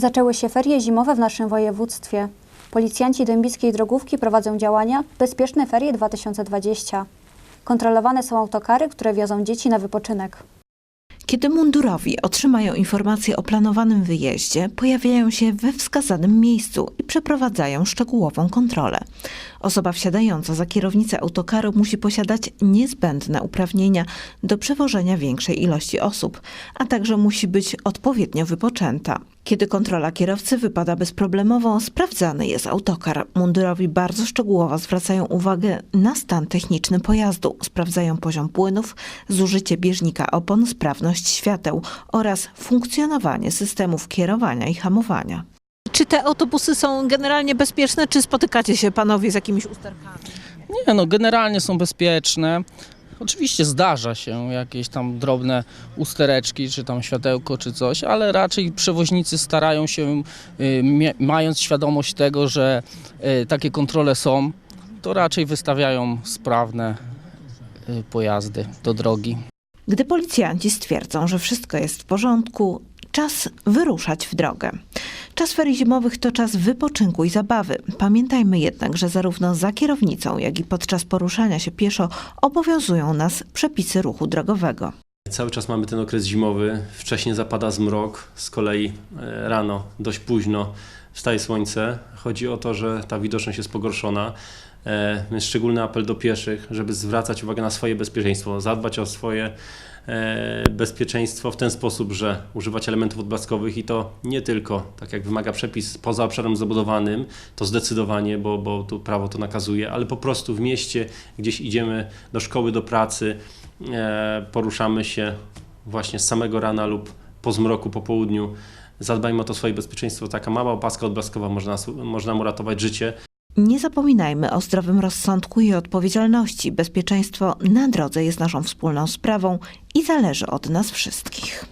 Zaczęły się ferie zimowe w naszym województwie. Policjanci dębickiej drogówki prowadzą działania Bezpieczne Ferie 2020. Kontrolowane są autokary, które wiozą dzieci na wypoczynek. Kiedy mundurowi otrzymają informację o planowanym wyjeździe, pojawiają się we wskazanym miejscu i przeprowadzają szczegółową kontrolę. Osoba wsiadająca za kierownicę autokaru musi posiadać niezbędne uprawnienia do przewożenia większej ilości osób, a także musi być odpowiednio wypoczęta. Kiedy kontrola kierowcy wypada bezproblemowo, sprawdzany jest autokar. Mundurowi bardzo szczegółowo zwracają uwagę na stan techniczny pojazdu, sprawdzają poziom płynów, zużycie bieżnika opon, sprawność świateł oraz funkcjonowanie systemów kierowania i hamowania. Czy te autobusy są generalnie bezpieczne, czy spotykacie się panowie z jakimiś usterkami? Nie no, generalnie są bezpieczne. Oczywiście zdarza się jakieś tam drobne ustereczki, czy tam światełko, czy coś, ale raczej przewoźnicy starają się, y, mając świadomość tego, że y, takie kontrole są, to raczej wystawiają sprawne y, pojazdy do drogi. Gdy policjanci stwierdzą, że wszystko jest w porządku, czas wyruszać w drogę. Czas ferii zimowych to czas wypoczynku i zabawy. Pamiętajmy jednak, że zarówno za kierownicą, jak i podczas poruszania się pieszo obowiązują nas przepisy ruchu drogowego. Cały czas mamy ten okres zimowy, wcześniej zapada zmrok, z kolei e, rano, dość późno wstaje słońce. Chodzi o to, że ta widoczność jest pogorszona. E, Więc szczególny apel do pieszych, żeby zwracać uwagę na swoje bezpieczeństwo, zadbać o swoje e, bezpieczeństwo w ten sposób, że używać elementów odblaskowych i to nie tylko, tak jak wymaga przepis, poza obszarem zabudowanym, to zdecydowanie, bo, bo tu prawo to nakazuje, ale po prostu w mieście, gdzieś idziemy do szkoły, do pracy, e, poruszamy się właśnie z samego rana lub po zmroku, po południu. Zadbajmy o to swoje bezpieczeństwo. Taka mała opaska odblaskowa można, można mu ratować życie. Nie zapominajmy o zdrowym rozsądku i odpowiedzialności. Bezpieczeństwo na drodze jest naszą wspólną sprawą i zależy od nas wszystkich.